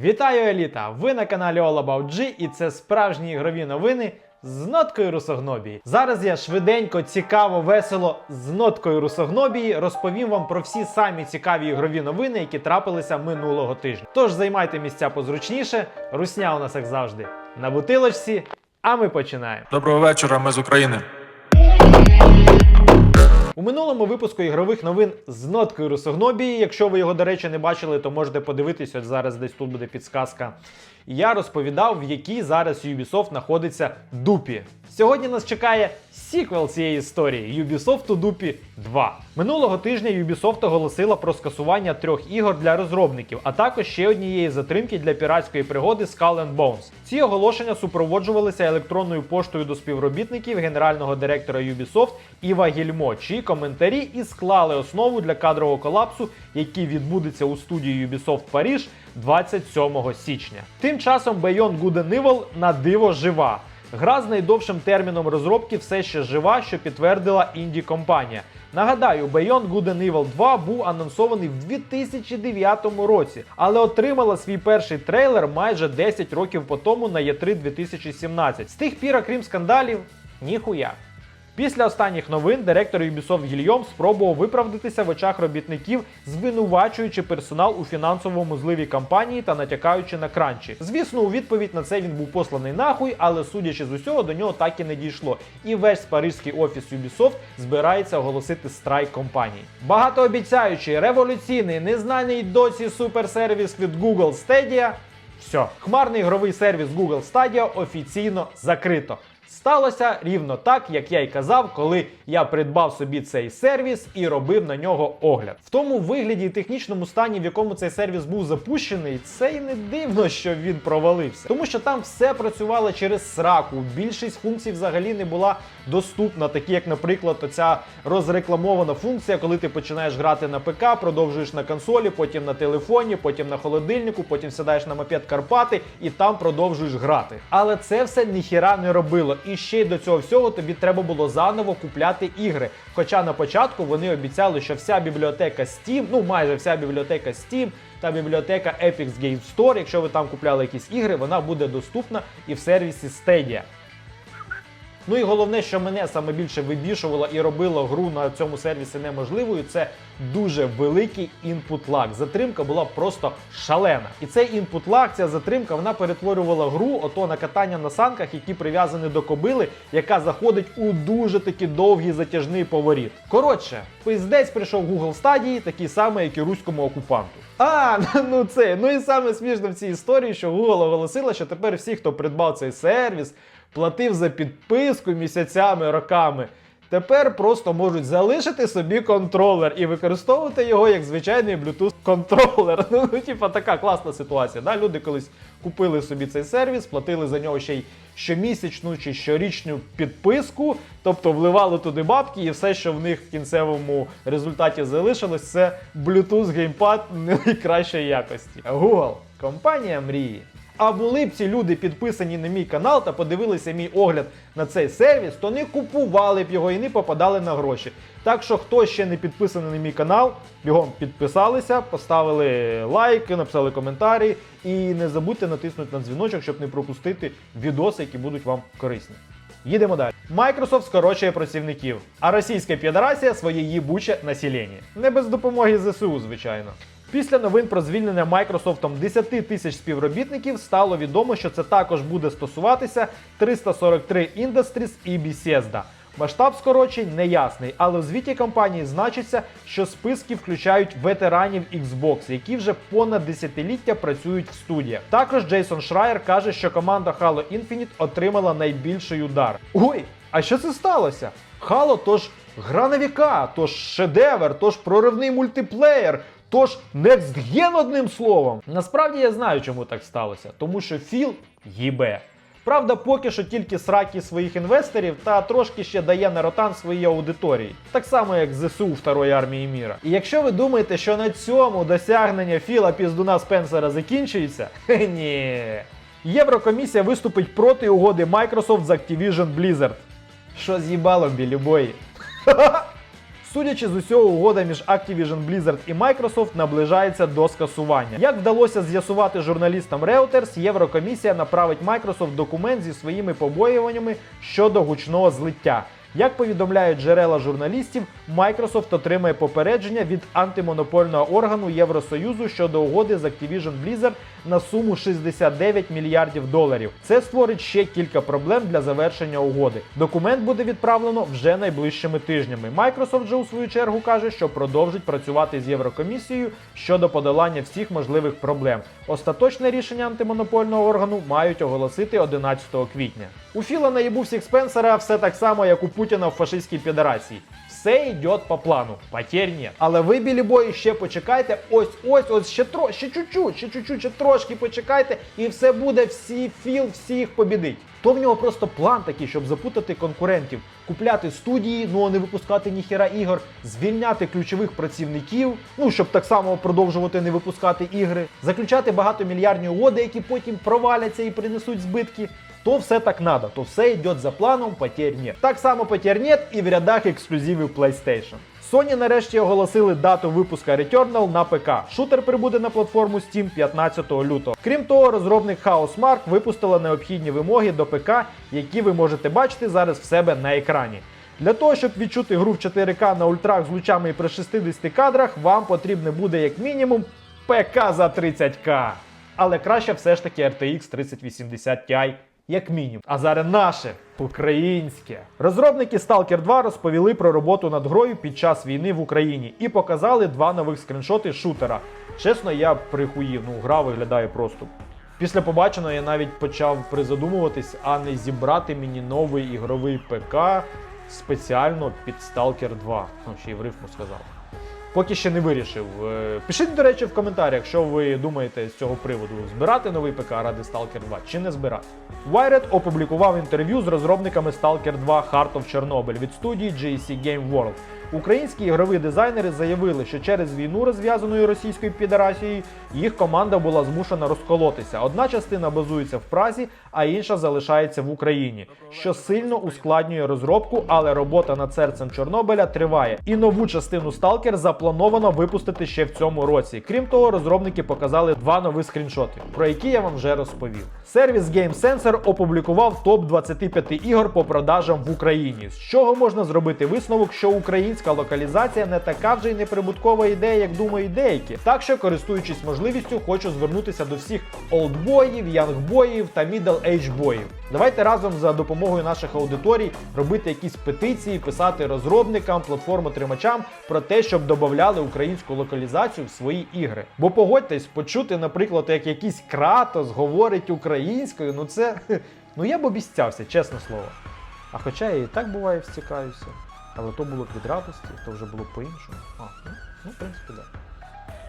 Вітаю, еліта! Ви на каналі All About G і це справжні ігрові новини з ноткою русогнобії. Зараз я швиденько, цікаво, весело з ноткою русогнобії розповім вам про всі самі цікаві ігрові новини, які трапилися минулого тижня. Тож займайте місця позручніше. Русня у нас, як завжди, на бутилочці. А ми починаємо. Доброго вечора, ми з України. У минулому випуску ігрових новин з ноткою русогнобії. Якщо ви його, до речі, не бачили, то можете подивитись, от зараз десь тут буде підсказка. Я розповідав, в якій зараз Ubisoft знаходиться дупі. Сьогодні нас чекає сіквел цієї історії Ubisoft у дупі 2. Минулого тижня Ubisoft оголосила про скасування трьох ігор для розробників, а також ще однієї затримки для піратської пригоди Skull and Bones. Ці оголошення супроводжувалися електронною поштою до співробітників генерального директора Ubisoft Іва Гільмо, чиї коментарі і склали основу для кадрового колапсу, який відбудеться у студії Ubisoft Паріж 27 січня. Тим часом Beyond Good and Evil на диво жива. Гра з найдовшим терміном розробки все ще жива, що підтвердила інді компанія. Нагадаю, Beyond Good and Evil 2 був анонсований в 2009 році, але отримала свій перший трейлер майже 10 років по тому на E3 2017. З тих пір, окрім скандалів, ніхуя. Після останніх новин директор Ubisoft Гільйом спробував виправдатися в очах робітників, звинувачуючи персонал у фінансовому зливі кампанії та натякаючи на кранчі. Звісно, у відповідь на це він був посланий нахуй, але судячи з усього, до нього так і не дійшло. І весь паризький офіс Ubisoft збирається оголосити страйк компанії. Багатообіцяючий, революційний, незнаний досі суперсервіс від Google Stadia все, хмарний ігровий сервіс Google Stadia офіційно закрито. Сталося рівно так, як я й казав, коли я придбав собі цей сервіс і робив на нього огляд. В тому вигляді і технічному стані, в якому цей сервіс був запущений, це й не дивно, що він провалився. Тому що там все працювало через сраку. Більшість функцій взагалі не була доступна, такі як, наприклад, оця розрекламована функція, коли ти починаєш грати на ПК, продовжуєш на консолі, потім на телефоні, потім на холодильнику, потім сідаєш на мопед Карпати і там продовжуєш грати. Але це все ніхіра не робило. І ще до цього всього тобі треба було заново купляти ігри. Хоча на початку вони обіцяли, що вся бібліотека Steam, ну майже вся бібліотека Steam та бібліотека Epic Game Store, якщо ви там купляли якісь ігри, вона буде доступна і в сервісі Stadia. Ну і головне, що мене саме більше вибішувало і робило гру на цьому сервісі неможливою, це дуже великий інпут лаг. Затримка була просто шалена. І цей інпут лаг, ця затримка, вона перетворювала гру ото на катання на санках, які прив'язані до кобили, яка заходить у дуже таки довгий затяжний поворіт. Коротше, пиздець прийшов Google Stadia, такий самий, як і руському окупанту. А, ну це, ну і саме смішно в цій історії, що Google оголосила, що тепер всі, хто придбав цей сервіс, платив за підписку місяцями, роками. Тепер просто можуть залишити собі контролер і використовувати його як звичайний Bluetooth контролер. Ну, ну типа така класна ситуація. Да? Люди колись купили собі цей сервіс, платили за нього ще й щомісячну чи щорічну підписку, тобто вливали туди бабки, і все, що в них в кінцевому результаті залишилось, це Bluetooth геймпад найкращої якості. Google компанія мрії. А були б ці люди підписані на мій канал та подивилися мій огляд на цей сервіс, то не купували б його і не попадали на гроші. Так що, хто ще не підписаний на мій канал, бігом підписалися, поставили лайки, написали коментарі і не забудьте натиснути на дзвіночок, щоб не пропустити відоси, які будуть вам корисні. Їдемо далі. Microsoft скорочує працівників, а Російська Федерація своє їбуче населення. Не без допомоги ЗСУ, звичайно. Після новин про звільнення Microsoft 10 тисяч співробітників стало відомо, що це також буде стосуватися 343 Industries і Bethesda. Масштаб скорочень неясний, але в звіті компанії значиться, що списки включають ветеранів Xbox, які вже понад десятиліття працюють в студіях. Також Джейсон Шрайер каже, що команда Halo Infinite отримала найбільший удар. Ой, а що це сталося? Halo тож гра на віка, тож шедевр, тож проривний мультиплеєр. Тож next gen одним словом. Насправді я знаю, чому так сталося, тому що Філ їбе. Правда, поки що тільки сраки своїх інвесторів та трошки ще дає на ротан своїй аудиторії, так само як ЗСУ Второї армії міра. І якщо ви думаєте, що на цьому досягнення Філа Піздуна Спенсера закінчується, ні. Єврокомісія виступить проти угоди Microsoft з Activision Blizzard. Що з'їбало білі бої? Судячи з усього, угода між Activision Blizzard і Microsoft наближається до скасування. Як вдалося з'ясувати журналістам Reuters, Єврокомісія направить Microsoft документ зі своїми побоюваннями щодо гучного злиття. Як повідомляють джерела журналістів, Microsoft отримає попередження від антимонопольного органу Євросоюзу щодо угоди з Activision Blizzard на суму 69 мільярдів доларів. Це створить ще кілька проблем для завершення угоди. Документ буде відправлено вже найближчими тижнями. Microsoft же у свою чергу каже, що продовжить працювати з Єврокомісією щодо подолання всіх можливих проблем. Остаточне рішення антимонопольного органу мають оголосити 11 квітня. У Філа наїбу всіх Спенсера все так само, як у Путіна в фашистській федерації. Все йде по плану, потерь нет. Але ви, білі бої, ще почекайте. Ось, ось, ось ще тро, ще чуть-чуть, ще чуть-чуть, ще трошки почекайте, і все буде, всі філ, всіх побідить. То в нього просто план такий, щоб запутати конкурентів, купляти студії, ну а не випускати ніхіра ігор, звільняти ключових працівників, ну щоб так само продовжувати не випускати ігри, заключати багатомільярдні угоди, які потім проваляться і принесуть збитки. То все так надо, то все йде за планом, потерь нет. Так само потерь нет і в рядах ексклюзивів PlayStation. Sony нарешті оголосили дату випуска Returnal на ПК. Шутер прибуде на платформу Steam 15 лютого. Крім того, розробник Housemark випустила необхідні вимоги до ПК, які ви можете бачити зараз в себе на екрані. Для того, щоб відчути гру в 4К на ультрах з лучами і при 60 кадрах, вам потрібне буде як мінімум ПК за 30к. Але краще все ж таки RTX 3080 Ti як мінімум. А зараз наше українське. Розробники Stalker 2 розповіли про роботу над грою під час війни в Україні і показали два нових скріншоти шутера. Чесно, я прихуїв, ну гра виглядає просто. Після побаченого я навіть почав призадумуватись, а не зібрати мені новий ігровий ПК спеціально під Stalker 2. Ну, ще й в рифму сказав. Поки ще не вирішив. Е, Пишіть, до речі, в коментарях, що ви думаєте з цього приводу: збирати новий ПК ради Stalker 2 чи не збирати. Wired опублікував інтерв'ю з розробниками Stalker 2 Heart of Chernobyl від студії JC Game World. Українські ігрові дизайнери заявили, що через війну, розв'язаною Російською Федерацією, їх команда була змушена розколотися. Одна частина базується в Празі, а інша залишається в Україні, що сильно ускладнює розробку, але робота над серцем Чорнобиля триває. І нову частину Stalker заплановано випустити ще в цьому році. Крім того, розробники показали два нові скріншоти, про які я вам вже розповів. Сервіс Game Sensor опублікував топ 25 ігор по продажам в Україні. З чого можна зробити висновок, що українська локалізація не така вже й неприбуткова ідея, як думають деякі. Так що, користуючись можливістю, хочу звернутися до всіх олдбоїв, янгбоїв та мідл-ейдж боїв. Давайте разом за допомогою наших аудиторій робити якісь петиції, писати розробникам, платформотримачам про те, щоб додавали українську локалізацію в свої ігри. Бо погодьтесь, почути, наприклад, як якийсь кратос говорить українською, ну це ну я б обіцявся, чесне слово. А хоча я і так буває встікаюся. Але то було б від радості, то вже було по-іншому. А, ну, ну, в принципі, так.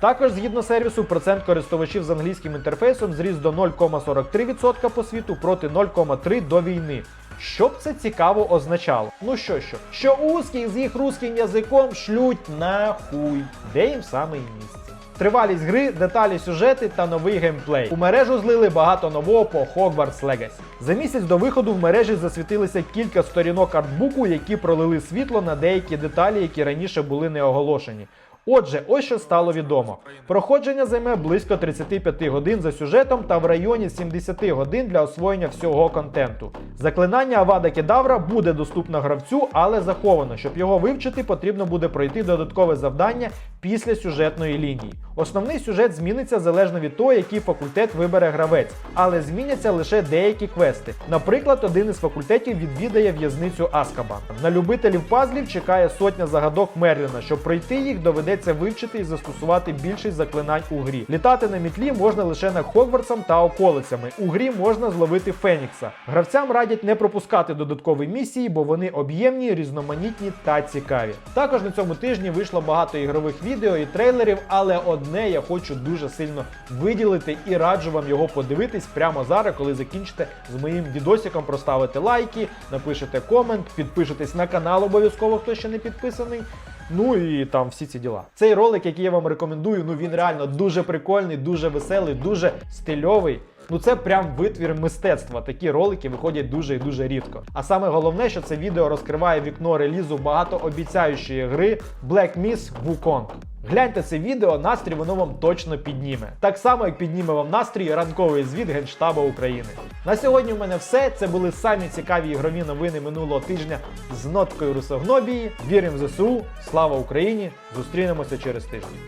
Також згідно сервісу, процент користувачів з англійським інтерфейсом зріс до 0,43% по світу проти 0,3% до війни. Що б це цікаво означало? Ну що що? Що узких з їх русським язиком шлють нахуй, де їм саме місце. Тривалість гри, деталі сюжети та новий геймплей. У мережу злили багато нового по Hogwarts Legacy. За місяць до виходу в мережі засвітилися кілька сторінок артбуку, які пролили світло на деякі деталі, які раніше були не оголошені. Отже, ось що стало відомо. Проходження займе близько 35 годин за сюжетом та в районі 70 годин для освоєння всього контенту. Заклинання Авада Кедавра буде доступно гравцю, але заховано. Щоб його вивчити, потрібно буде пройти додаткове завдання після сюжетної лінії. Основний сюжет зміниться залежно від того, який факультет вибере гравець, але зміняться лише деякі квести. Наприклад, один із факультетів відвідає в'язницю Аскабан. На любителів пазлів чекає сотня загадок Мерліна. Щоб пройти їх, доведеться вивчити і застосувати більшість заклинань у грі. Літати на мітлі можна лише над Хогвартсом та околицями. У грі можна зловити Фенікса. Гравцям радять не пропускати додаткові місії, бо вони об'ємні, різноманітні та цікаві. Також на цьому тижні вийшло багато ігрових відео і трейлерів, але одне я хочу дуже сильно виділити і раджу вам його подивитись прямо зараз, коли закінчите з моїм відосиком, проставити лайки, напишете комент, підпишетесь на канал обов'язково, хто ще не підписаний. Ну і там всі ці діла. Цей ролик, який я вам рекомендую, ну він реально дуже прикольний, дуже веселий, дуже стильовий. Ну це прям витвір мистецтва. Такі ролики виходять дуже і дуже рідко. А саме головне, що це відео розкриває вікно релізу багатообіцяючої гри Black Myth Wukong. Гляньте це відео, настрій воно вам точно підніме. Так само, як підніме вам настрій ранковий звіт Генштаба України. На сьогодні в мене все. Це були самі цікаві ігрові новини минулого тижня з ноткою русогнобії. Віримо в ЗСУ, слава Україні! Зустрінемося через тиждень.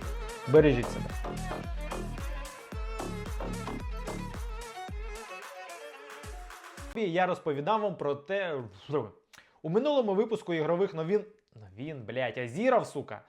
Бережіть себе. Я розповідав вам про те. У минулому випуску ігрових новин. Новін, блять, Азіров, сука.